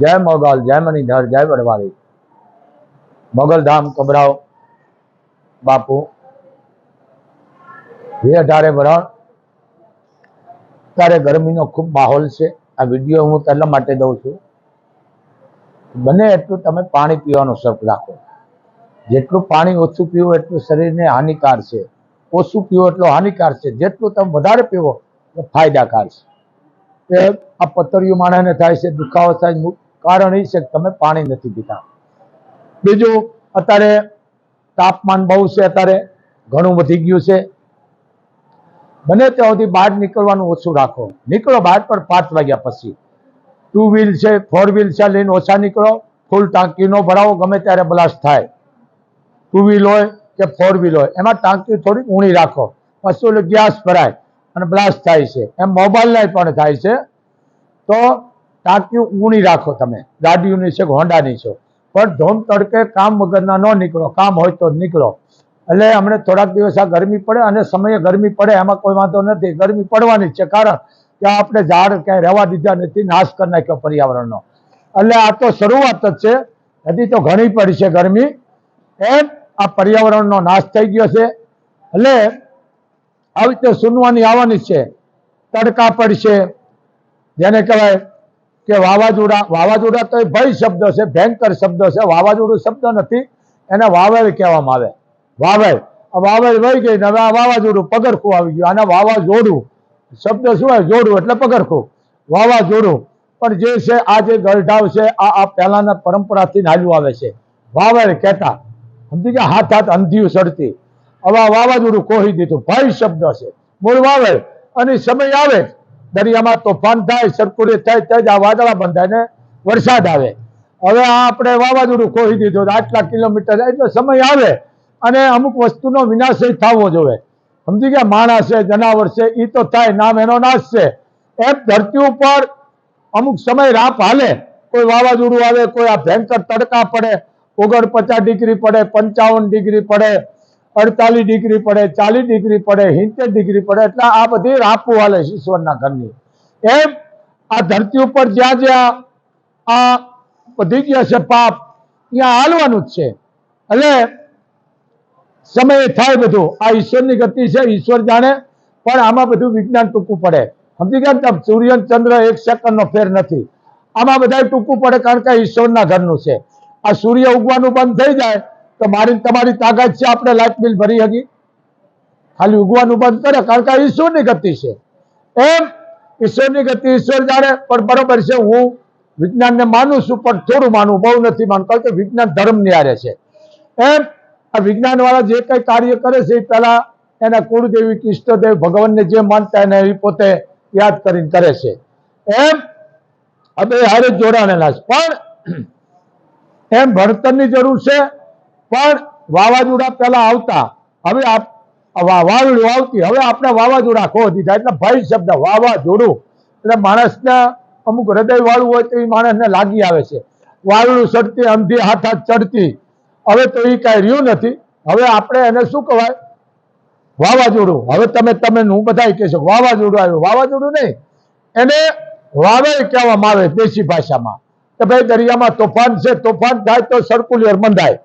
જય મોગલ, જય મણિધર, જય વડવાળી. મોગલધામ કબરાવ બાપુ, બે અઢારે વરણ. અત્યારે ગરમીનો ખૂબ માહોલ છે. આ વીડિયો હું એટલા માટે દઉં છું. બને એટલું તમે પાણી પીવાનો શોખ રાખો. જેટલું પાણી ઓછું પીવો એટલું શરીરને હાનિકાર છે. ઓછું પીવો એટલું હાનિકાર છે. જેટલું તમે વધારે પીવો ફાયદાકાર છે. એ આ પથરીઓ માણસને થાય છે, દુખાવો થાય. કારણ એ છે કે તમે પાણી નથી પીતા. બીજું, અત્યારે તાપમાન બહુ છે, અત્યારે ઘણું વધી ગયું છે. બને ત્યાં સુધી બહાર નીકળવાનું ઓછું રાખો. નીકળો બહાર પણ પાંચ વાગ્યા પછી. ટુ વ્હીલ છે ફોર વ્હીલ છે, લઈને ઓછા નીકળો. ફૂલ ટાંકી નો ભરાવો, ગમે ત્યારે બ્લાસ્ટ થાય. ટુ વ્હીલ હોય કે ફોર વ્હીલ હોય, એમાં ટાંકી થોડી ઊણી રાખો. પછી ગેસ ભરાય અને બ્લાસ્ટ થાય છે. એમ મોબાઈલના પણ થાય છે. તો ટાંકી ઊણી રાખો તમે. ગાડીઓની છે હોન્ડાની છે. પણ ધોમ તડકે કામ વગરના ન નીકળો. કામ હોય તો નીકળો. એટલે હમણાં થોડાક દિવસ આ ગરમી પડે અને સમયે ગરમી પડે, એમાં કોઈ વાંધો નથી. ગરમી પડવાની છે કારણ કે આપણે ઝાડ ક્યાંય રહેવા દીધા નથી, નાશ કરી નાખ્યો પર્યાવરણનો. એટલે આ તો શરૂઆત જ છે. હજી તો ઘણી પડી છે ગરમી. એમ આ પર્યાવરણનો નાશ થઈ ગયો છે. એટલે આવી રીતે સુનવાની આવવાની છે. તડકા પડશે. જેને કહેવાય કે વાવાઝોડા વાવાઝોડા તો એ ભય શબ્દ છે, ભયંકર શબ્દ છે. વાવાઝોડું શબ્દ નથી, એને વાવેર કહેવામાં આવે. વાવેર. આ વાવેલ વહી ગઈ ને હવે આ વાવાઝોડું પગરખું આવી ગયું. આને વાવાઝોડું. શબ્દ શું હોય? જોડું, એટલે પગરખું. વાવાઝોડું. પણ જે છે, આ જે ગરઢાવ છે, આ આ પહેલાના પરંપરાથી હાલ્યું આવે છે. વાવેર કહેતા. સમજી ગયા? હાથ હાથ અંધિયું સડતી. હવે વાવાઝોડું કોહી દીધું? ભય શબ્દ છે. મૂળ વાવેર. અને સમય આવે દરિયામાં તોફાન થાય સરકુરી થાય ત્યાં જ આ વાદળા બંધાય ને વરસાદ આવે. હવે આ આપણે વાવાઝોડું કોહી દીધું, આટલા કિલોમીટર એટલો સમય આવે અને અમુક વસ્તુનો વિનાશ થવો જોઈએ. સમજી ગયા? માણસ છે, જનાવર છે એ તો થાય, નામ એનો નાશ છે. એમ ધરતી ઉપર અમુક સમય રાપ હાલે, કોઈ વાવાઝોડું આવે, કોઈ આ ભયંકર તડકા પડે ઓગણ પચાસ ડિગ્રી પડે, પંચાવન ડિગ્રી પડે અડતાલીસ ડિગ્રી પડે, ચાલીસ ડિગ્રી પડે, સિત્તેર ડિગ્રી પડે, એટલે આ બધી રાપુ હાલે ઈશ્વરના ઘરની. એમ આ ધરતી ઉપર જ્યાં જ્યાં આ વધી ગયા છે પાપ, ત્યાં હાલવાનું જ છે. એટલે સમય થાય બધું. આ ઈશ્વરની ગતિ છે, ઈશ્વર જાણે, પણ આમાં બધું વિજ્ઞાન ટૂંકું પડે. સમજી ગયા ને સૂર્ય ચંદ્ર એક સેકન્ડનો ફેર નથી. આમાં બધા ટૂંકું પડે કારણ કે ઈશ્વરના ઘરનું છે. આ સૂર્ય ઉગવાનું બંધ થઈ જાય તો મારી તમારી તાકાત છે, આપણે લાઇટ બિલ ભરી હકી ખાલી ઉગવાનું બંધ કરે, કારણ કે ઈશ્વરની ગતિ છે. એમ ઈશ્વરની ગતિ ઈશ્વર જાણે, પણ બરોબર છે, હું વિજ્ઞાનને માનું છું, પણ થોડું માનું બહુ નથી માનતો, કારણ કે વિજ્ઞાન ધર્મ નિહારે છે. એમ આ વિજ્ઞાન વાળા જે કઈ કાર્ય કરે છે, એ પહેલા એના કુળદેવી કે ઈષ્ટદેવ ભગવાનને જે માનતા એને એ પોતે યાદ કરીને કરે છે. એમ હવે હારે જોડાણેલા છે. પણ એમ ભણતરની જરૂર છે પણ વાવાઝોડા પહેલા આવતા, હવે આપ વા- વાવડું આવતી, હવે આપણે વાવાઝોડા ખો દીધા? એટલે ભય શબ્દ, વાવાઝોડું. એટલે માણસને અમુક હૃદય વાળું હોય તો એ માણસને લાગી આવે છે. વાવડું ચડતી અંધી હાથ હાથ ચડતી. હવે તો એ કાંઈ રહ્યું નથી. હવે આપણે એને શું કહેવાય? વાવાઝોડું. હવે તમે તમે, હું બધા કહેશો વાવાઝોડું આવ્યું. વાવાઝોડું નહીં. એને વાવે કહેવામાં આવે દેશી ભાષામાં. કે ભાઈ દરિયામાં તોફાન છે, તોફાન થાય તો સર્કુલર બંધાય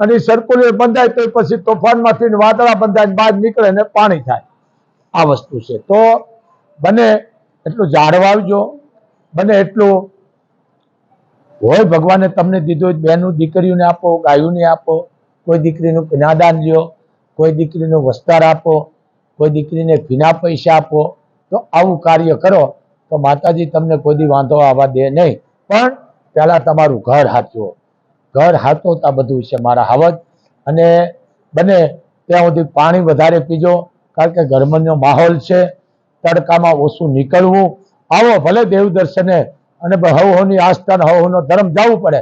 અને સર્કુલર બંધાય તો પછી તોફાનમાંથી વાદળા બંધાય બહાર નીકળે ને પાણી થાય. આ વસ્તુ છે. તો બને એટલું જાળવાવજો વાવજો. બને એટલું હોય ભગવાને તમને દીધું બહેનું દીકરીઓને આપો, ગાયોને આપો, કોઈ દીકરીનું કન્યાદાન લ્યો કોઈ દીકરીનું વસ્તાર આપો, કોઈ દીકરીને ફીના પૈસા આપો, તો આવું કાર્ય કરો, તો માતાજી તમને કોઈ દી વાંધો આવવા દે નહીં. પણ પહેલાં તમારું ઘર હાચવો. ઘર હાથોતા બધું છે મારા હાવજ. અને બને ત્યાં સુધી પાણી વધારે પીજો, કારણ કે ગરમીનો માહોલ છે, તડકામાં ઓછું નીકળવું. આવો, ભલે દેવ દર્શને, અને હવહોની આસ્થા હવહોનો ધર્મ જવું પડે.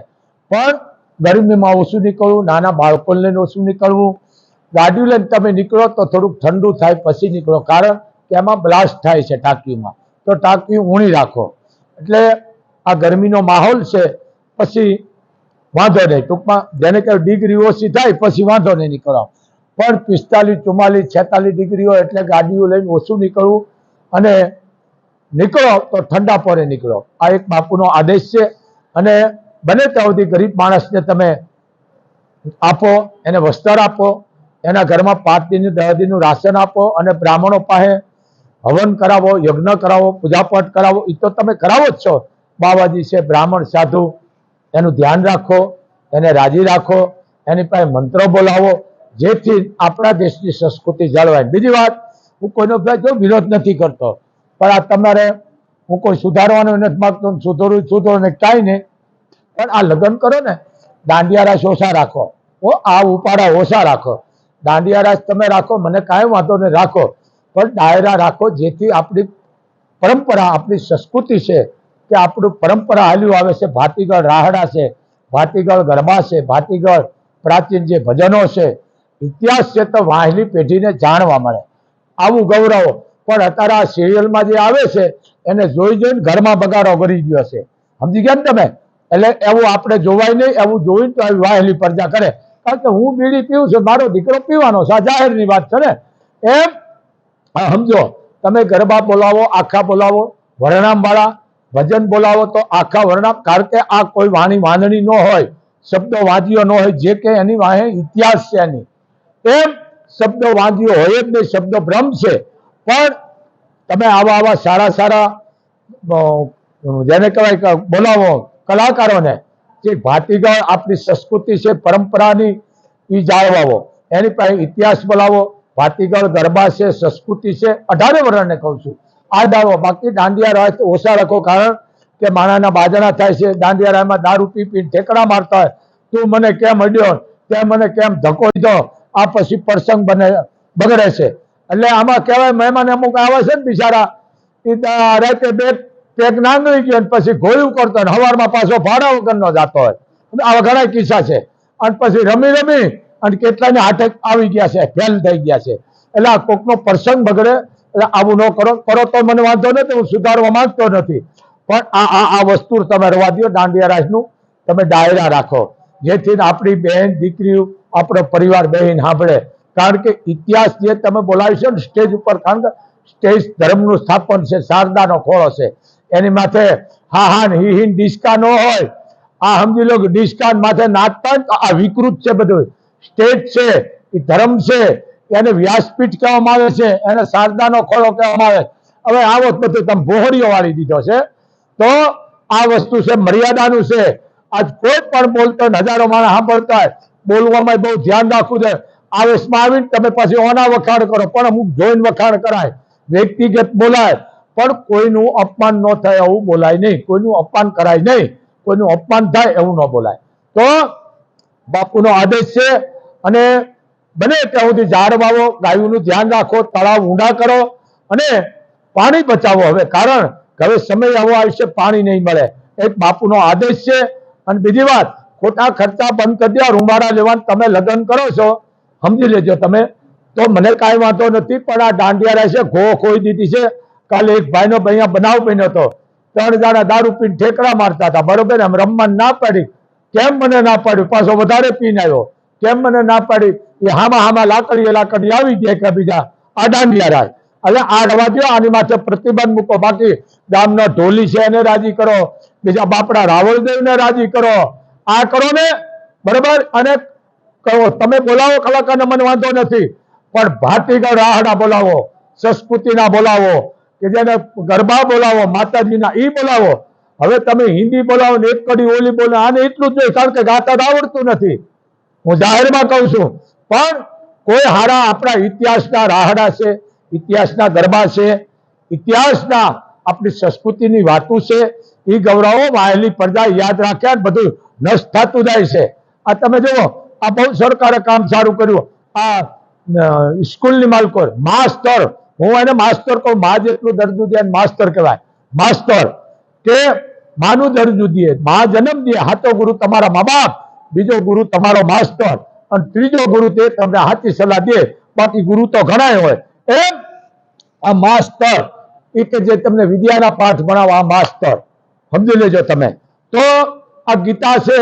પણ ગરમીમાં ઓછું નીકળવું, નાના બાળકોને લઈને ઓછું નીકળવું. ગાડી લઈને તમે નીકળો તો થોડુંક ઠંડુ થાય, પછી નીકળો. કારણ કે એમાં બ્લાસ્ટ થાય છે ટાંકીમાં તો ટાંકી ઊણી રાખો. એટલે આ ગરમીનો માહોલ છે, પછી વાંધો નહીં, ટૂંકમાં જેને કે ડિગ્રી ઓછી થાય પછી વાંધો નહીં નીકળવા. પણ પિસ્તાલીસ, ચુમ્માલીસ, છેતાલીસ ડિગ્રી હોય એટલે ગાડીઓ લઈને ઓછું નીકળવું અને નીકળો તો ઠંડા પોરે નીકળો. આ એક બાપુનો આદેશ છે અને બને ત્યાં સુધી ગરીબ માણસને તમે આપો, એને વસ્ત્ર આપો, એના ઘરમાં પાંચ દિનનું દસ રાશન આપો અને બ્રાહ્મણો પાસે હવન કરાવો, યજ્ઞ કરાવો, પૂજાપાઠ કરાવો એ તો તમે કરાવો જ છો. બાબાજી છે બ્રાહ્મણ, સાધુ એનું ધ્યાન રાખો, એને રાજી રાખો, એની પાસે મંત્રો બોલાવો, જેથી આપણા દેશની સંસ્કૃતિ જળવાય. બીજી વાત, હું કોઈનો વિરોધ નથી કરતો, પણ આ તમારે હું કોઈ સુધારવાનું નથી માગતો, સુધરું સુધરો ને કાંઈ નહીં, પણ આ લગ્ન કરો ને દાંડિયા રાસ ઓછા રાખો. ઓ આ ઉપાડા ઓછા રાખો. દાંડિયા રાસ તમે રાખો, મને કાંઈ વાંધો નહીં, રાખો. પણ ડાયરા રાખો, જેથી આપણી પરંપરા, આપણી સંસ્કૃતિ છે કે આપણું પરંપરા હાલ્યું આવે છે, ભાતીગળ રાહડા છે, ભાતીગળ ગરબા છે, ભાતીગળ પ્રાચીન જે ભજનો છે, ઇતિહાસ છે તો વાહેલી પેઢીને જાણવા મળે. આવું ગૌરવ. પણ અત્યારે આ સિરિયલમાં જે આવે છે, એને જોઈ જોઈને ઘરમાં બગાડો કરી ગયો છે. સમજી ગયા ને તમે? એટલે એવું આપણે જોવાય નહીં, એવું જોઈને તો આવી વાહેલી પ્રજા કરે. કારણ કે હું બીડી પીવું છું, મારો દીકરો પીવાનો છે, આ જાહેરની વાત છે ને? એમ સમજો, તમે ગરબા બોલાવો, આખા બોલાવો, વર્ણામવાળા ભજન બોલાવો તો આખા વર્ણ કારણ કે આ કોઈ વાણી વાંદણી ન હોય શબ્દો વાંધ્યો ન હોય, જે કે એની વાહે ઇતિહાસ છે એની. એમ શબ્દો વાંધ્યો હોય જ નહીં શબ્દો ભ્રમ છે. પણ તમે આવા આવા સારા સારા જેને કહેવાય કે બોલાવો, કલાકારોને, જે ભાતીગળ આપણી સંસ્કૃતિ છે, પરંપરાની એ જાળવાવો. એની પાસે ઇતિહાસ બોલાવો. ભાતીગળ ગરબા છે, સંસ્કૃતિ છે. અઢારે વર્ણને કહું છું. આ દાવો બાકી દાંડિયા તો ઓછા રાખો કારણ કે માણાના બાજણા થાય છે દાંડિયા રાયમાં દારૂ પી પી ઠેકડા મારતા હોય. તું મને કેમ અડ્યો? તે મને કેમ ધક્કો દીધો? આ પછી પ્રસંગ બને, બગડે છે. એટલે આમાં કહેવાય મહેમાન અમુક આવે છે ને બિચારા એ રાતે બે પેક નાંગળી ગયો પછી ગોળ્યું કરતો ને હવારમાં પાછો ભાડા વગરનો જતો હોય. આવા ઘણા કિસ્સા છે. અને પછી રમી રમી અને કેટલાને હાથે આવી ગયા છે, ફેલ થઈ ગયા છે. એટલે આ કોકનો પ્રસંગ બગડે એટલે આવું ન કરો કરો તો મને વાંધો નથી, હું સુધારવા માંગતો નથી. પણ આ આ આ વસ્તુ તમે રવા દો દાંડિયા રાજનું તમે ડાયરા રાખો. જેથી આપણી બહેન, દીકરીઓ, આપણો પરિવાર બહેન સાંભળે. કારણ કે ઇતિહાસ જે તમે બોલાવી ને, સ્ટેજ ઉપર કારણ કે સ્ટેજ ધર્મનું સ્થાપન છે, શારદાનો ખોળો છે. એની માથે હા હા હી હિન ડિસ્કા ન હોય. આ સમજી લો કે ડિસ્કા માથે નાચતા આ વિકૃત છે બધું. સ્ટેજ છે, એ ધર્મ છે. એને વ્યાસપીઠ કહેવામાં આવે છે, એને શારદાનો ખોળો કહેવામાં આવે. હવે આવો જ તમે ભોહરીઓ વાળી દીધો છે. તો આ વસ્તુ છે, મર્યાદાનું છે. આજ કોઈ પણ બોલતો હજારો માણસ સાંભળતા હોય, બોલવામાં બહુ ધ્યાન રાખવું છે આવેશમાં આવીને તમે પછી ઓના વખાણ કરો, પણ અમુક જોઈને વખાણ કરાય. વ્યક્તિગત બોલાય, પણ કોઈનું અપમાન ન થાય એવું બોલાય નહીં. કોઈનું અપમાન કરાય નહીં. કોઈનું અપમાન થાય એવું ન બોલાય. તો બાપુનો આદેશ છે અને બને ત્યાં સુધી ઝાડ વાવો, ગાયોનું ધ્યાન રાખો, તળાવ ઊંડા કરો અને પાણી બચાવો હવે. કારણ કે હવે સમય આવો આવશે પાણી નહીં મળે. એક બાપુનો આદેશ છે. અને બીજી વાત, ખોટા ખર્ચા બંધ કરી દો રૂમાડા લેવાનું તમે લગ્ન કરો છો, સમજી લેજો તમે. તો મને કાંઈ વાંધો નથી, પણ આ દાંડિયા રહેશે ઘો ખોઈ દીધી છે. કાલે એક ભાઈનો અહીંયા બનાવ બન્યો હતો. ત્રણ જણા દારૂ પીને ઠેકડા મારતા હતા, બરોબર એમ રમવા ના પાડી. કેમ મને ના પાડ્યું? પાછો વધારે પીને આવ્યો. કેમ મને ના પાડી? એ હામાં હામાં લાકડીએ લાકડી આવી ગયા કે બીજા અડાંડિયા રાય. એટલે આ રવા દો આની માથે પ્રતિબંધ મૂકો. બાકી ગામના ઢોલી છે એને રાજી કરો. બીજા બાપડા રાવળદેવને રાજી કરો. આ કરો ને, બરોબર? અને કહો, તમે બોલાવો કલાકારને, મને વાંધો નથી. પણ ભાતીગળ રાહડા બોલાવો, સંસ્કૃતિના બોલાવો, કે જેને ગરબા બોલાવો, માતાજીના ઈ બોલાવો. હવે તમે હિન્દી બોલાવો ને એક કડી ઓલી બોલાવો આને એટલું જ નહીં, કારણ કે ગાતા આવડતું નથી. હું જાહેરમાં કહું છું, પણ કોઈ હારા આપણા ઇતિહાસના રાહડા છે, ઇતિહાસના ગરબા છે, ઇતિહાસના આપણી સંસ્કૃતિની વાતો છે, એ ગૌરવો વાયેલી પ્રજા યાદ રાખ્યા બધું નષ્ટ થતું જાય છે. આ તમે જુઓ, આ બહુ સરકારે કામ સારું કર્યું. આ સ્કૂલની માલકો માસ્તર, હું એને માસ્તર કહું, મા જેટલું દરજ્જુ દે માસ્તર કહેવાય. માસ્તર, કે માનું દરજુ દે મા જન્મ દે હાથો ગુરુ, તમારા મા બાપ બીજો ગુરુ તમારો માસ્તર અને ત્રીજો ગુરુ તે તમને હાથી સલાહ દે. બાકી ગુરુ તો ઘણાય હોય. એમ આ માસ્તર, એ કે જે તમને વિદ્યાના પાઠ ભણાવો, આ માસ્તર. સમજી લેજો તમે. તો આ ગીતા છે,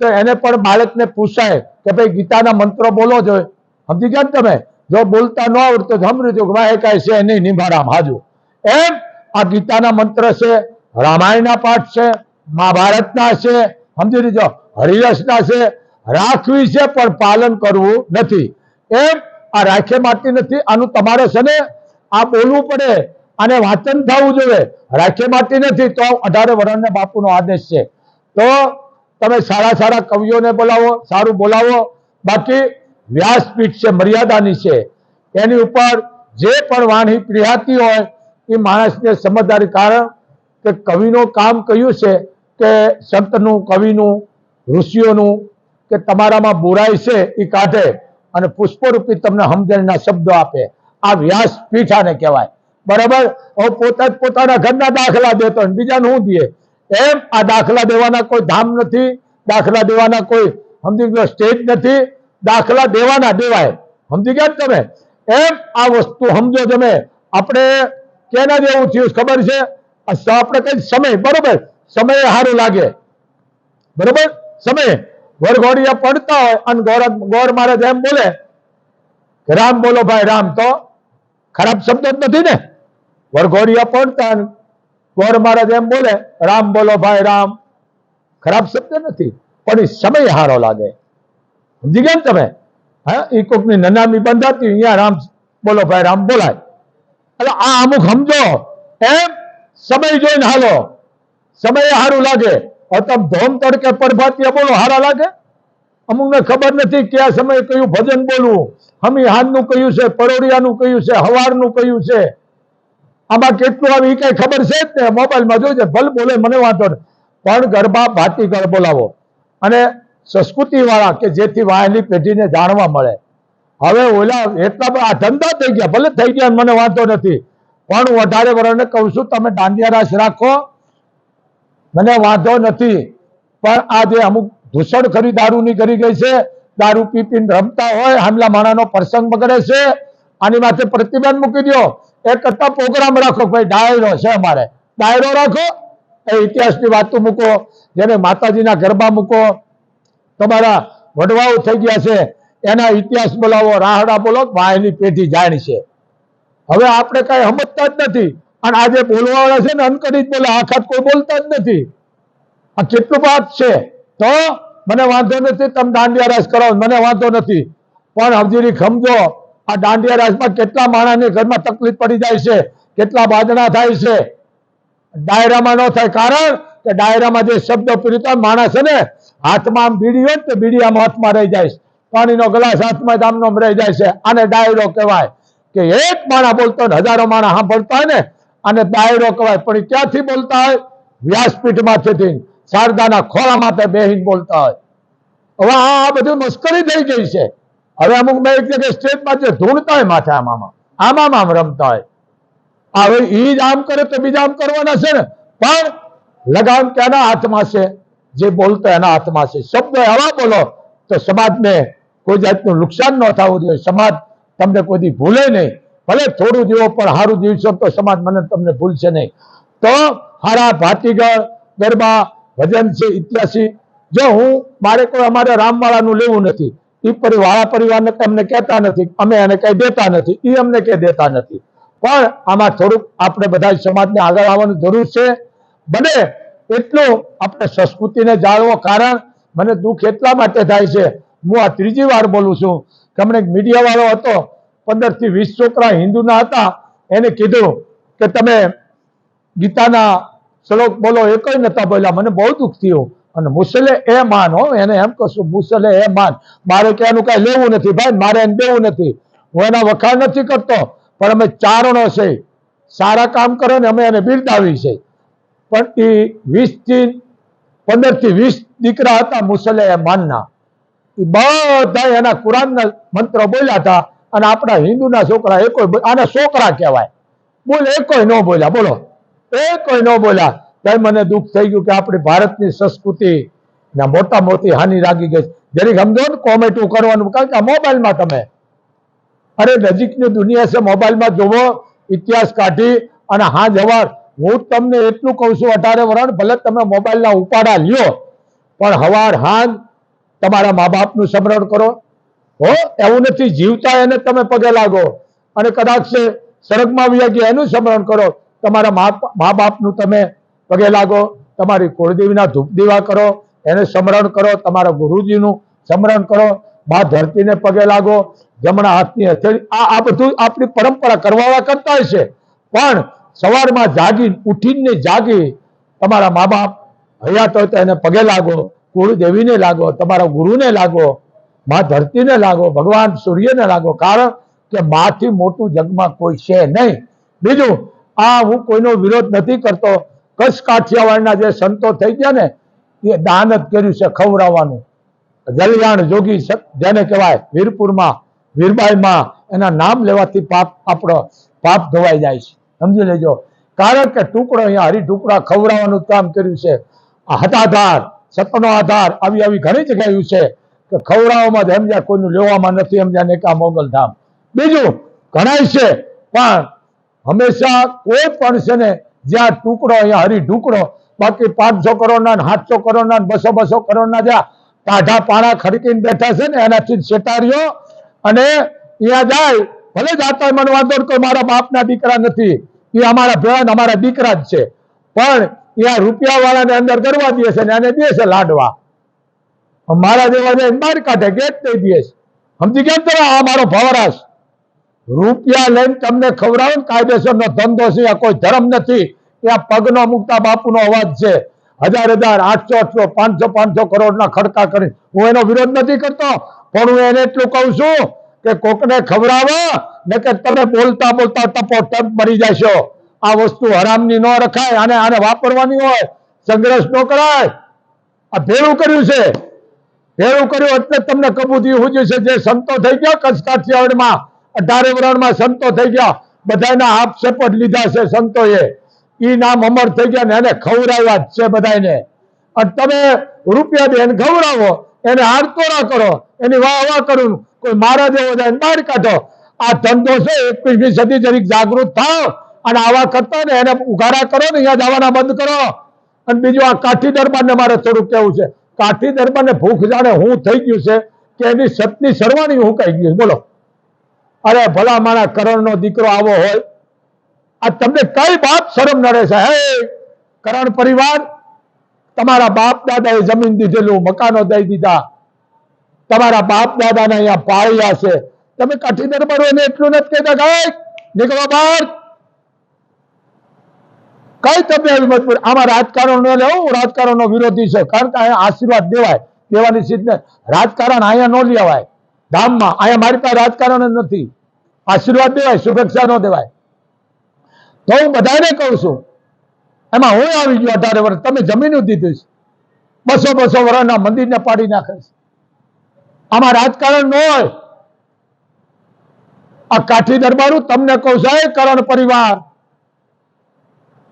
તો એને પણ બાળકને પૂછાય કે ભાઈ ગીતાના મંત્રો બોલો જોઈએ સમજી ગયા તમે? જો બોલતા ન આવડતો તો સમજી કે વાહે કાંઈ છે નહીં, નિભારામ, હાજુ. એમ આ ગીતાના મંત્ર છે, રામાયણના પાઠ છે, મહાભારતના છે. સમજી લીજો હરિયસના છે, રાખવી છે, પણ પાલન કરવું નથી. એમ આ રાખે માટી નથી. આનું તમારે છે ને આ બોલવું પડે અને વાંચન થવું જોઈએ. રાખે માટી નથી તો અઢારે વર્ષના બાપુનો આદેશ છે. તો તમે સારા સારા કવિઓને બોલાવો, સારું બોલાવો. બાકી વ્યાસપીઠ છે, મર્યાદાની છે. એની ઉપર જે પણ વાણી પ્રિયાતી હોય, એ માણસને સમજદારી કારણ કે કવિનું કામ કયું છે કે સંતનું, કવિનું ઋષિઓનું કે તમારામાં બુરાઈ છે એ કાઢે અને પુષ્પરૂપી તમને સમજણના શબ્દો આપે. આ વ્યાસ પીઠાને કહેવાય. બરાબર? હવે પોતા પોતાના ઘરના દાખલા દેતો બીજાને શું દે એમ આ દાખલા દેવાના કોઈ ધામ નથી, દાખલા દેવાના કોઈ સમજી ગયો સ્ટેજ નથી, દાખલા દેવાના દેવાય. સમજી ગયા તમે? એમ આ વસ્તુ સમજો તમે. આપણે કેના જેવું થયું ખબર છે? આપણે કઈ સમય, બરોબર? સમય સારું લાગે. બરોબર? સમય વરઘોડિયા પડતા હોય અને ગોર ગોર મહારાજ એમ બોલે કે, રામ બોલો ભાઈ, રામ. તો ખરાબ શબ્દ જ નથી ને? વરઘોડિયા પડતા અને ગોર મહારાજ એમ બોલે, રામ બોલો ભાઈ, રામ. ખરાબ શબ્દ નથી, પણ એ સમય સારો લાગે. સમજી ગયા ને તમે? હા, એ કોકની નનામી બંધાતી અહીંયા રામ બોલો ભાઈ, રામ બોલાય. એટલે આ અમુક સમજો, એમ સમય જોઈને હાલો. સમય સારું લાગે. હવે તમે ધોમ તડકે પડભાતિયા બોલો, હારા લાગે? અમુકને ખબર નથી કયા સમયે કયું ભજન બોલવું. હમી હાનનું કયું છે, પરોડિયાનું કયું છે, હવારનું કયું છે? આમાં કેટલું આવે એ કઈ ખબર છે જ ને? મોબાઈલમાં જોઈએ ભલે બોલે, મને વાંધો નહીં. પણ ગરબા ભાતી ગર બોલાવો. અને સંસ્કૃતિ વાળા કે જેથી વાયની પેઢીને જાણવા મળે. હવે ઓલા એટલા બધા આ ધંધા થઈ ગયા, ભલે થઈ ગયા, મને વાંધો નથી. પણ હું અઢારે વર્ષને કહું છું, તમે દાંડિયા રાસ રાખો. મને વાંધો નથી. પણ આ જે અમુક ધૂસણ ખરી દારૂની કરી ગઈ છે. દારૂ પી રમતા હોય, હામલા માણાનો પ્રસંગ બગડે છે. આની માથે પ્રતિબંધ મૂકી દો એક કરતા પ્રોગ્રામ રાખો ભાઈ ડાયરો છે અમારે. ડાયરો રાખો, એ ઇતિહાસની વાતો મૂકો, જેને માતાજીના ગરબા મૂકો. તમારા વડવાઓ થઈ ગયા છે. એના ઇતિહાસ બોલાવો, રાહડા બોલો વાયની પેઢી જાણી છે. હવે આપણે કઈ સમજતા જ નથી. અને આજે બોલવાવાળા છે ને અનકડી જ બોલે આખાત કોઈ બોલતા જ નથી. આ કેટલું વાત છે? તો મને વાંધો નથી, તમે દાંડિયા રાસ કરાવો, મને વાંધો નથી. પણ હજીરી સમજો, આ દાંડિયા રાસમાં કેટલા માણસને ઘરમાં તકલીફ પડી જાય છે, કેટલા બાદણા થાય છે. ડાયરામાં ન થાય કારણ કે ડાયરામાં જે શબ્દ પીડિત માણસ છે ને, હાથમાં આમ બીડી હોય તો બીડી આમ હાથમાં રહી જાય છે. પાણીનો ગ્લાસ હાથમાં આમનો આમ રહી જાય છે. આને ડાયરો કહેવાય કે એક માણા બોલતો ને, હજારો માણા સાંભળતા હોય ને અને દાયરો કહેવાય. પણ ક્યાંથી બોલતા હોય? વ્યાસપીઠમાંથી શારદાના ખોળામાંથી બેહીને બોલતા હોય. હવે આ બધું મસ્કરી થઈ ગઈ છે. હવે અમુક મેં એક જગ્યાએ સ્ટેજમાં હોય માથે આમ આમાં આમાં રમતા હોય. હવે ઈ જ આમ કરે તો બીજા આમ કરવાના છે ને? પણ લગામ કેના હાથમાં છે. જે બોલતો એના હાથમાં છે. શબ્દ એવા બોલો તો સમાજને કોઈ જાતનું નુકસાન ન થવું જોઈએ. સમાજ તમને કોઈ ભૂલે નહીં. ભલે થોડું જીવો, પણ સારું જીવશો તો સમાજ મને તમને ભૂલશે નહીં. તો હારા ભાતીગળ, ગરબા, ભજન છે, ઇતિહાસી. જો હું, મારે કોઈ અમારે રામવાળાનું લેવું નથી. એ પરિવાળા પરિવારને અમને કહેતા નથી. અમે એને કઈ દેતા નથી. એ અમને કઈ દેતા નથી. પણ આમાં થોડુંક આપણે બધા સમાજને આગળ આવવાની જરૂર છે. બને એટલું આપણે સંસ્કૃતિને જાળવો, કારણ મને દુઃખ એટલા માટે થાય છે. હું આ ત્રીજી વાર બોલું છું. કે હમણાં એક મીડિયા વાળો હતો. પંદરથી વીસ છોકરા હિન્દુના હતા, એને કીધું કે તમે ગીતાના શ્લોક બોલો એ કઈ નતા બોલ્યા. મને બહુ દુઃખ થયું. અને મુસલે એ માન હો, એને એમ કશું, મુસલે એ માન. મારે ક્યાંનું કઈ લેવું નથી ભાઈ, મારે એને દેવું નથી. હું એના વખાણ નથી કરતો, પણ અમે ચારણો છે. સારા કામ કરે ને અમે એને બિરદાવી છે. પણ એ વીસથી, પંદરથી વીસ દીકરા હતા મુસલે એ માનના. એ બધા એના કુરાનના મંત્રો બોલ્યા હતા. અને આપણા હિન્દુના છોકરા એક આને છોકરા કહેવાય. બોલ, એકોય ન બોલ્યા, બોલો. એકોય ન બોલ્યા. ત્યારે મને દુઃખ થઈ ગયું કે આપણી ભારતની સંસ્કૃતિ ના મોટા મોટી હાનિ લાગી ગઈ. જરીક સમજો ને, કોમેન્ટું કરવાનું, કારણ કે આ મોબાઈલમાં તમે. અરે નજીકની દુનિયા છે, મોબાઈલમાં જોવો, ઇતિહાસ કાઢી અને હા જવાર હું તમને એટલું કહું છું, અઢારે વરણ, ભલે તમે મોબાઈલના ઉપાડા લ્યો, પણ હવાર હાજ તમારા મા બાપનું સ્મરણ કરો. હો, એવું નથી જીવતા એને તમે પગે લાગો. અને કદાચ સરગમાં વ્યા એનું સ્મરણ કરો, તમારા મા બાપનું તમે પગે લાગો, તમારી કુળદેવીના ધૂપ દીવા કરો, એને સ્મરણ કરો, તમારા ગુરુજીનું સ્મરણ કરો, બા ધરતીને પગે લાગો, જમણા હાથની હથેળી, આ આ બધું આપણી પરંપરા કરવાવા કરતા હશે પણ સવારમાં જાગી, ઉઠીને જાગી, તમારા મા બાપ હયાત હોય તો એને પગે લાગો, કુળદેવીને લાગો, તમારા ગુરુને લાગો મા ધરતીને લાગો, ભગવાન સૂર્યને લાગો. કારણ કે માથી મોટું જગમાં કોઈ છે નહીં. બીજું, આ હું કોઈનો વિરોધ નથી કરતો. કચ્છ કાઠિયાવાડના જે સંતો થઈ ગયા ને, એ દાન જ કર્યું છે ખવડાવવાનું. જલિયાણ જોગી જેને કહેવાય વીરપુરમાં, વીરબાઈમાં, એના નામ લેવાથી પાપ, આપણો પાપ ધોવાઈ જાય છે. સમજી લેજો. કારણ કે ટુકડો અહીંયા હરી ટુકડા ખવડાવવાનું કામ કર્યું છે. હતાધાર સતનો આધાર આવી આવી ઘણી જગ્યાએ છે. કે ખવડાવવામાં જ સમજ્યા કોઈનું લેવામાં નથી સમજ્યા ને એકા ધામ બીજું, ઘણાય છે, પણ હંમેશા કોઈ પણ છે ને, જ્યાં ટુકડો અહીંયા હરી ઢુકડો, બાકી પાંચસો કરોડના સાતસો કરોડના બસો બસો કરોડના જ્યાં ટાઢા પાણા ખડકીને બેઠા છે ને, એનાથી શેટાર્યો અને અહીંયા જાય, ભલે જાતા મને વાંધો કોઈ મારા બાપના દીકરા નથી, એ અમારા ભેળા અમારા દીકરા જ છે. પણ અહીંયા રૂપિયા વાળાને અંદર કરવા દે છે ને, એને દે છે લાડવા. મારા જેવા માર કાઢે ગેટ દઈ દે સમજી કેમ તમે આ મારો ભવરાશ? રૂપિયા લઈને તમને ખવડાવે ને કાયદેસરનો ધંધો છે, આ કોઈ ધર્મ નથી. ત્યાં પગનો મુકતા બાપુનો અવાજ છે. હજાર હજાર, આઠસો આઠસો, પાંચસો પાંચસો કરોડના ખડકા કરી હું એનો વિરોધ નથી કરતો, પણ હું એને એટલું કહું છું કે કોકને ખવડાવો, ને કે તમે બોલતા બોલતા ટપો ટપ મરી જશો. આ વસ્તુ હરામની ન રખાય, આને આને વાપરવાની હોય, સંઘર્ષ ન કરાય. આ ભેળું કર્યું છે. ભેળું કર્યું એટલે તમને કબૂતી હુજ્યું છે જે સંતો થઈ ગયા કચ્છ કાઠિયાવાડમાં અઢારે વરણમાં સંતો થઈ ગયા. બધાના હાફ શપથ લીધા છે સંતોએ. ઈ નામ અમર થઈ ગયા ને એને ખવડાવ્યા છે બધાને અને તમે રૂપિયા દે એને ખવડાવો, એને હારતોરા કરો, એની વાહ વાહ કરું. કોઈ મારા જેવો જાય બહાર કાઢો. આ ધંધો છે, એકવીસમી સદી જરીક જાગૃત થાવ અને આવા કરતા ને એને ઉઘાડા કરો ને, અહીંયા જવાના બંધ કરો. અને બીજું આ કાઠી દરબારને મારે થોડુંક કહેવું છે. કાઠી દરબારને ભૂખ જાણે હું થઈ ગયું છે કે એની સતની સરવાણી હું કહી ગયું બોલો. અરે ભલા મારા કરણનો દીકરો આવો હોય. આ તમને કઈ બાપ શરમ નડે છે? હે કરણ પરિવાર તમારા બાપ દાદાએ જમીન દીધેલું મકાનો દઈ દીધા. તમારા બાપ દાદાને અહીંયા પાળ્યા છે. તમે કાઠી દરબારોને એટલું નથી કહેતા કે "હે, નીકળો બહાર. કઈ તમે આવી મજબૂરી આમાં રાજકારણ ન લેવું રાજકારણ વિરોધી છે. કારણ કે અહીંયા આશીર્વાદ દેવાય, દેવાની સીધને રાજકારણ અહીંયા ન લેવાય. ધામમાં અહીંયા મારી પાસે રાજકારણ જ નથી. આશીર્વાદ દેવાય, શુભેચ્છા ન દેવાય. તો હું બધાને કહું છું, એમાં હું આવી ગયો અઢારે વર્ષ, તમે જમીન દીધું છે. બસો બસો વર્ષના મંદિરને પાડી નાખે છે. આમાં રાજકારણ ન હોય. આ કાઠી દરબારું તમને કહું સાહેબ "હે કરણ પરિવાર.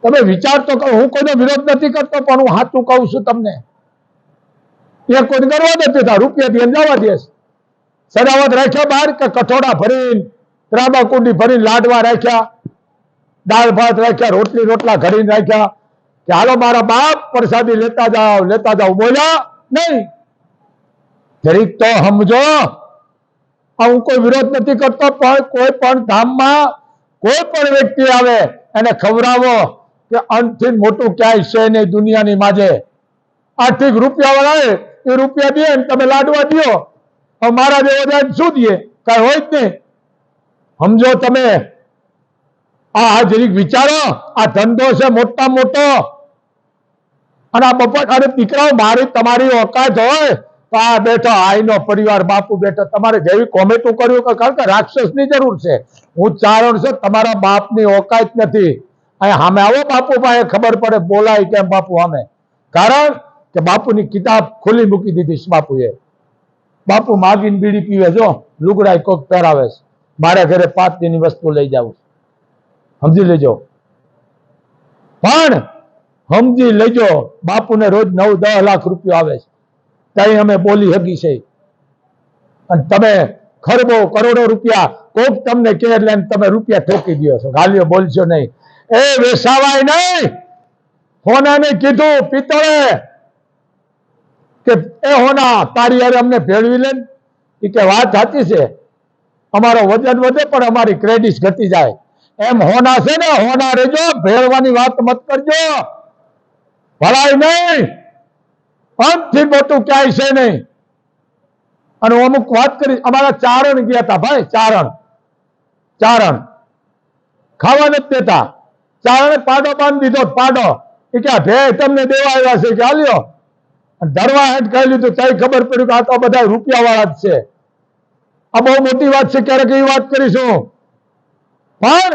તમે વિચાર તો કરો, હું કોઈનો વિરોધ નથી કરતો, પણ હું હાથું કહું છું તમને. એ કોઈ કરવા નથી થતા રૂપિયાથી જવા દે. સજાવટ રાખ્યા બહાર કે કઠોડા ભરીને ત્રાબા કુંડી ભરીને લાડવા રાખ્યા, દાળ ભાત રાખ્યા, રોટલી રોટલા ઘડીને રાખ્યા, કે હાલો મારા બાપ પ્રસાદી લેતા જાઓ લેતા જાઓ. બોલ્યા, નહીં. જરીક તો સમજો, હું કોઈ વિરોધ નથી કરતો, પણ કોઈ પણ ધામમાં કોઈ પણ વ્યક્તિ આવે, એને ખવડાવો. કે અંતથી મોટું ક્યાંય છે નહીં દુનિયાની માજે. આર્થિક રૂપિયા વાળા એ રૂપિયા દે તમે લાડવા દો. મારા જેવો શું દે? કઈ હોય જ નહીં. સમજો તમે. આ જરીક વિચારો. આ ધંધો છે મોટા મોટો. અને આ બપોર અરે દીકરાઓ, મારી તમારી ઓકાત હોય તો આ બેઠો આઈનો પરિવાર, બાપુ બેઠો, તમારે જેવી કોમેટું કર્યું કે કારણ કે રાક્ષસની જરૂર છે. હું ચારણ છે, તમારા બાપની ઓકાત નથી. અહીં સામે આવો બાપુ પાસે, ખબર પડે બોલાય કેમ બાપુ સામે. કારણ કે બાપુની કિતાબ ખુલ્લી મૂકી દીધી છે બાપુએ. બાપુ માગીને બીડી પીવે જો લુગડા કોક પહેરાવે છે. મારે ઘરે પાંચ દિનની વસ્તુ લઈ જાઉં સમજી લેજો. પણ સમજી લેજો, બાપુને રોજ નવ, દસ લાખ રૂપિયા આવે છે. ત્યાં અમે બોલી શકી છે. અને તમે ખરબો કરોડો રૂપિયા, કોક તમને કે એટલે તમે રૂપિયા ઠોકી દો છો. ગાલીઓ બોલશો નહીં. એ વેસાવાય નહીં. હોનાને કીધું, પિત્તળે, કે એ હોના, તારી યારે અમને ભેળવી લે ને. કે, વાત સાચી છે. અમારો વજન વધે પણ અમારી ક્રેડિટ ઘટી જાય. એમ હોના છે ને, હોના રેજો ભેળવાની વાત મત કરજો. ભલાઈ નહીં. અંતથી મોટું ક્યાંય છે નહીં. અને હું અમુક વાત કરી, અમારા ચારણ ગયા હતા ભાઈ, ચારણ. ચારણ. ખાવા નથી દેતા. ચારણે પાડો બાંધી દીધો, પાડો. એ કે ભે તમને દેવા આવ્યા છે, કે હાલ્યો? ધરવા હેઠ કહી લીધું તઈ ખબર પડી કે આ તો બધા રૂપિયા વાળા જ છે. આ બહુ મોટી વાત છે, ક્યારેક એ વાત કરીશું. પણ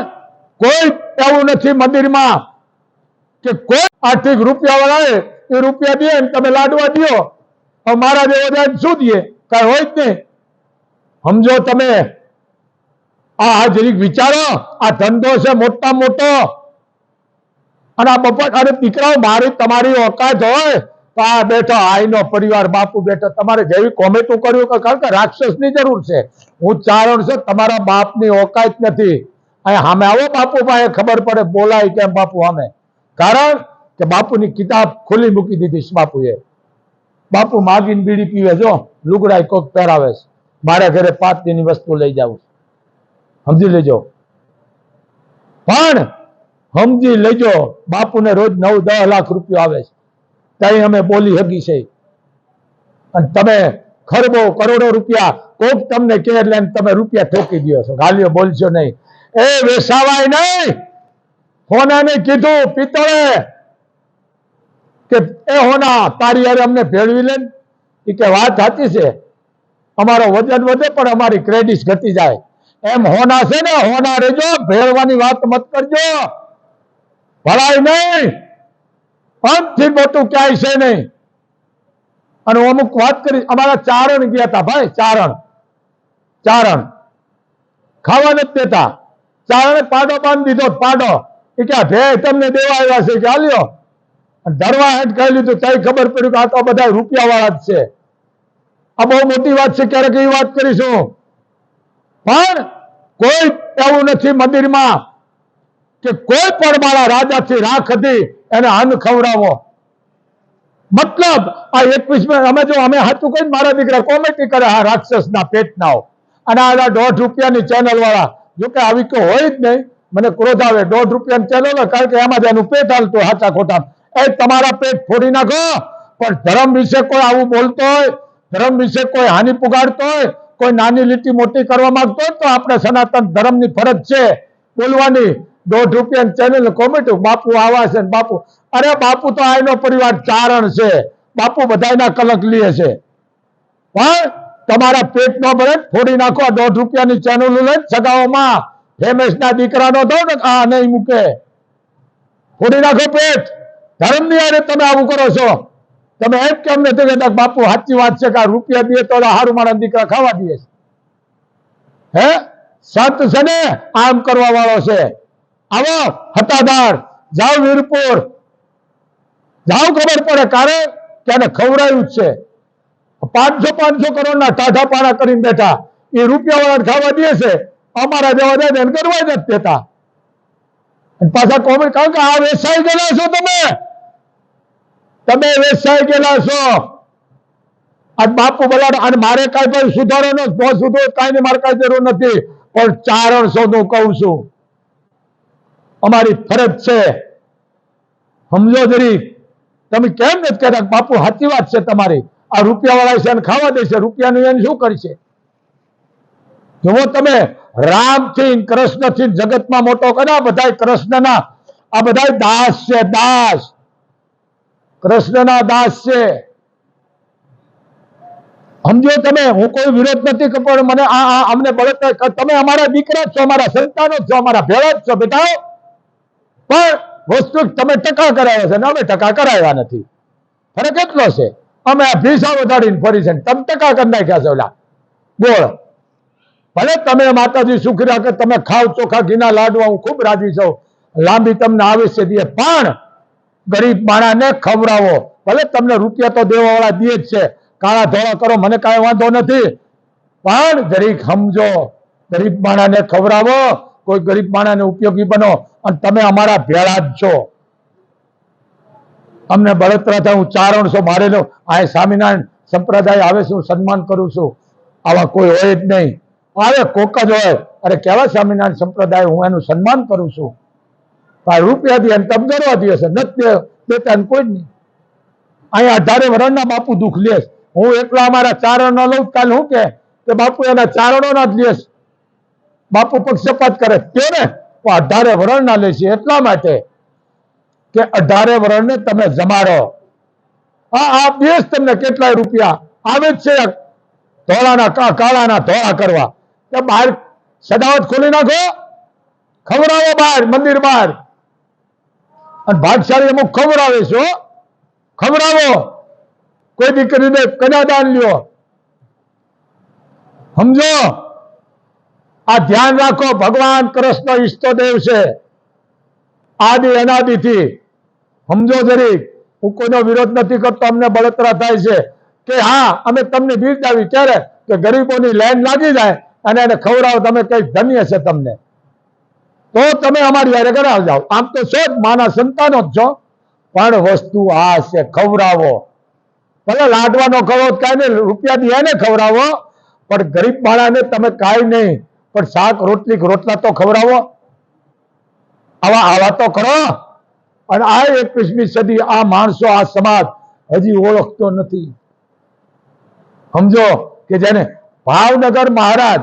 કોઈ એવું નથી મંદિરમાં કે કોઈ આર્થિક રૂપિયા વાળા એ રૂપિયા દે તમે લાડવા દો. મારા જેવો જાય શું દે? કઈ હોય જ નહીં. સમજો તમે. આ હાજરી વિચારો, આ ધંધો છે મોટા મોટો. અને આ બપોર અરે દીકરાઓ, મારી તમારી ઓકાત હોય તો આ બેઠો, આઈનો પરિવાર, બાપુ બેઠો, તમારે જેવી કોમેટું કર્યું કે કારણ કે રાક્ષસની જરૂર છે. હું ચારણ છે, તમારા બાપની ઓકાત નથી. અહીં સામે આવો બાપુ પાસે, ખબર પડે, બોલાય કેમ બાપુ સામે? કારણ કે બાપુની કિતાબ ખુલ્લી મૂકી દીધી બાપુએ. બાપુ માગીને બીડી પીવે જો લુગડા કોક પહેરાવે છે. મારે ઘરે પાંચ દિનની વસ્તુ લઈ જાઉં સમજી લેજો. પણ સમજી લેજો, બાપુને રોજ નવ, દસ લાખ રૂપિયા આવે છે. ત્યાં અમે બોલી શકી છે. અને તમે ખરબો કરોડો રૂપિયા, કોક તમને કે એટલે તમે રૂપિયા ઠોકી દો છો. ગાલીઓ બોલશો નહીં. એ વેસાવાય નહીં. હોનાને કીધું પિત્તળે કે, એ હોના, તારી યારે અમને ભેળવી લે એ કે, વાત સાચી છે. અમારો વજન વધે પણ અમારી ક્રેડિટ ઘટી જાય. એમ હોના છે ને, હોના રેજો ભેળવાની વાત મત કરજો. ભલાઈ નહીં. અંતથી મોટું ક્યાંય છે નહીં. અને હું અમુક વાત કરી, અમારા ચારણ ગયા હતા ભાઈ, ચારણ. ચારણ. ખાવા નથી દેતા. ચારણે પાડો બાંધી દીધો, પાડો. એ કે ભે તમને દેવા આવ્યા છે ચાલ્યો ધરવા હેઠ કહી લીધું તઈ ખબર પડી કે આ તો બધા રૂપિયા વાળા જ છે. આ બહુ મોટી વાત છે, ક્યારેક એ વાત કરીશું. પણ કોઈ એવું નથી મંદિરમાં. કે કોઈ પણ મારા રાજાથી રાખ હતી, એને અન્ન ખવડાવો. મતલબ, આ એકવીસ અમે જો, અમે હતું કઈ મારા દીકરા કોમેટી કરે, આ રાક્ષસના પેટનાઓ. અને આ દોઢ રૂપિયાની ચેનલ વાળા જોકે આવી કોઈ હોય જ નહીં, મને ક્રોધ આવે, દોઢ રૂપિયાની ચેનલ કારણ કે એમાં જ એનું પેટ હાલતું હાચા ખોટા. એ તમારા પેટ ફોડી નાખો, પણ ધર્મ વિશે કોઈ આવું બોલતો હોય, ધર્મ વિશે કોઈ હાનિ પુગાડતો હોય, કોઈ નાની લીટી મોટી કરવા માંગતો હોય, તો આપણે સનાતન ધર્મની ફરજ છે. બોલવાની દોઢ રૂપિયાની ચેનલ કોમેન્ટ બાપુ આવા છે બાપુ. અરે બાપુ તો આયનો પરિવાર ચારણ છે. બાપુ બધાયના કલક લે છે. પણ તમારા પેટ નો ભરે ફોડી નાખો, આ દોઢ રૂપિયાની ચેનલ લે સગાઓમાં. ફેમસ ના દીકરાનો દો ને આ નહીં મૂકે. ફોડી નાખો પેટ. ધર્મની હારે તમે આવું કરો છો. તમે એમ કેમ નથી કહેતા બાપુ સાચી વાત છે કે આ રૂપિયા દે તો હારું મારા દીકરા ખાવા દે છે. હે? સંત છે ને, આમ કરવા વાળો છે. આવો હતાદાર જાઓ વીરપુર. જાઓ ખબર પડે કારણ કે એને ખવડાયું જ છે. પાંચસો પાંચસો કરોડના ટાઢા પાડા કરીને બેઠા. એ રૂપિયા વાળા ખાવા દે છે. અમારા જેવા દે, એને કરવા જ દેતા. પાછા કોમેન્ટ કારણ કે આ વેસાઈ ગયેલા છો તમે. તમે વેસાઈ ગયેલા છો. આજ બાપુ બોલા અને મારે કાંઈ ભાઈ સુધારો નો બહુ સુધરો કાંઈ નહીં મારે કાંઈ જરૂર નથી. પણ ચારણસો નું કહું છું. અમારી ફરજ છે. સમજો જરી, તમે કેમ નથી કહેતા બાપુ સાચી વાત છે તમારી. આ રૂપિયા વાળા છે અને ખાવા દેશે, રૂપિયાનું એને શું કરશે? જુઓ તમે, રામથી કૃષ્ણથી જગતમાં મોટો કરે આ બધા કૃષ્ણના? આ બધા દાસ છે, દાસ. કૃષ્ણના દાસ છે. સમજો તમે, હું કોઈ વિરોધ નથી પણ મને આ અમને બળતરા તમે અમારા દીકરા છો, અમારા સંતાનો છો, અમારા ભેળા જ છો બેટા પણ વસ્તુ તમે ટકા કરાવ્યા છે ને અમે ટકા કરાવ્યા નથી. ફરક એટલો છે, અમે આ ભીસા વધારીને ફરી છે તમે ટકા કરી નાખ્યા છે ઓલા બોલ. ભલે તમે માતાજી સુખી રાખે તમે ખાવ ચોખા ઘીના લાડવા, હું ખૂબ રાજી છું. લાંબી તમને આવશ્ય દે પણ ગરીબ માણાને ખવડાવો. ભલે તમને રૂપિયા તો દેવા વાળા દે જ છે. કાળા ધોળા કરો, મને કાંઈ વાંધો નથી. પણ જરીક સમજો, ગરીબ માણાને ખવડાવો. કોઈ ગરીબ માણાને ઉપયોગી બનો. અને તમે અમારા ભેળા જ છો. અમને બળતરા થાય, હું ચારણ છું મારે આ સ્વામિનારાયણ સંપ્રદાય આવે છે સન્માન કરું છું. આવા કોઈ હોય જ નહીં. આવે, કોક જ હોય. અરે કેવા સ્વામિનારાયણ સંપ્રદાય, હું એનું સન્માન કરું છું. પણ રૂપિયા દે તમ કરવા દે છે નથી દેતા કોઈ જ નહીં. અહીંયા અઢારે વરણના બાપુ દુઃખ લેશ હું એકલા અમારા ચારણ ન લઉં, કાલે હું કે? બાપુ એના ચારણો ના જ લેશ બાપુ પક્ષપાત કરે કે ને અઢારે લે લેશે એટલા માટે કે અઢારે વરણને તમે જમાડો. આ દેશ તમને કેટલાય રૂપિયા આવે છે. ધોળાના કાળાના ધોળા કરવા. કે બહાર સદાવત ખોલી નાખો. ખવડાવો બહાર, મંદિર બહાર. અને ભાગશાળી અમુક ખવડાવે છે હો. ખવડાવો. કોઈ દીકરીને કન્યાદાન લ્યો. સમજો? આ ધ્યાન રાખો, ભગવાન કૃષ્ણ ઈષ્ટદેવ છે. આદિ અનાદિથી. સમજો જરી, હું કોઈનો વિરોધ નથી કરતો, અમને બળતરા થાય છે. કે હા, અમે તમને બિરદાવી ક્યારે? કે ગરીબોની લાઈન લાગી જાય અને એને ખવડાવો, તમે કઈ ધન્ય છે તમને. તો તમે અમારી યારે કરાવી જાઓ. આમ તો છો જ માના સંતાનો જ છો. પણ વસ્તુ આ છે, ખવડાવો. ભલે લાડવાનો ખવો કાંઈ નહીં, રૂપિયા દી એને ખવડાવો. પણ ગરીબ માણાને તમે કાંઈ નહીં. પણ શાક રોટલી રોટલા તો ખવડાવો. આવા આવા તો કરો. અને આ એકવીસમી સદી આ માણસો, આ સમાજ હજી ઓળખતો નથી. સમજો કે જેને ભાવનગર મહારાજ,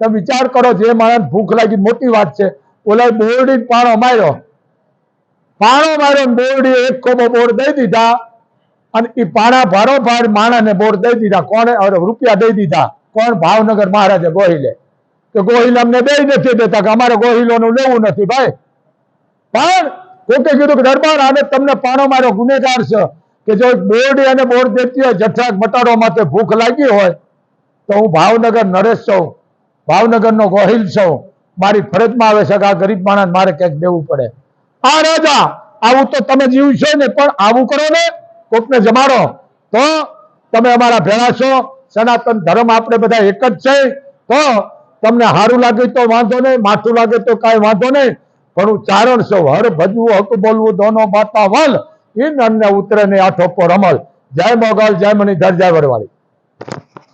તમે વિચાર કરો જે માણસ ભૂખ લાગી, મોટી વાત છે. ઓલા બોરડી પાણો માર્યો. પાણો માર્યો બોરડી એક ખોબો બોર દઈ દીધા. અને એ પાણા ભારો ભાર માણાને બોર દઈ દીધા. કોણે? રૂપિયા દઈ દીધા. કોણ? ભાવનગર મહારાજે ગોહિલે. કે ગોહિલ અમને બે નથી દેતા, કે અમારે ગોહિલોનું લેવું નથી ભાઈ. પણ કોકે કીધું કે દરબાર આને તમને પાણો મારો ગુનેગાર છે. કે જો બોરડી અને બોર દેતી હોય જઠરાક મટાડવા માટે ભૂખ લાગી હોય, તો હું ભાવનગર નરેશ છું, ભાવનગરનો ગોહિલ છું. મારી ફરજમાં આવે છે કે આ ગરીબ માણસ મારે ક્યાંક દેવું પડે. આ રાજા, આવું તો તમે જીવ છો ને, પણ આવું કરો ને, કોકને જમાડો. તો તમે અમારા ભેળા છો, સનાતન ધર્મ આપણે બધા એક જ છે. તો તમને સારું લાગે તો વાંધો નહીં માથું લાગે તો કાંઈ વાંધો નહીં. પણ હું ચારણ સૌ હર ભજવું, હક બોલવું, દોનો બાતા વલ એ નરને ઉતરે ને આઠો પર અમલ જય મોગલ, જય મણિધર, જય વરવાળી.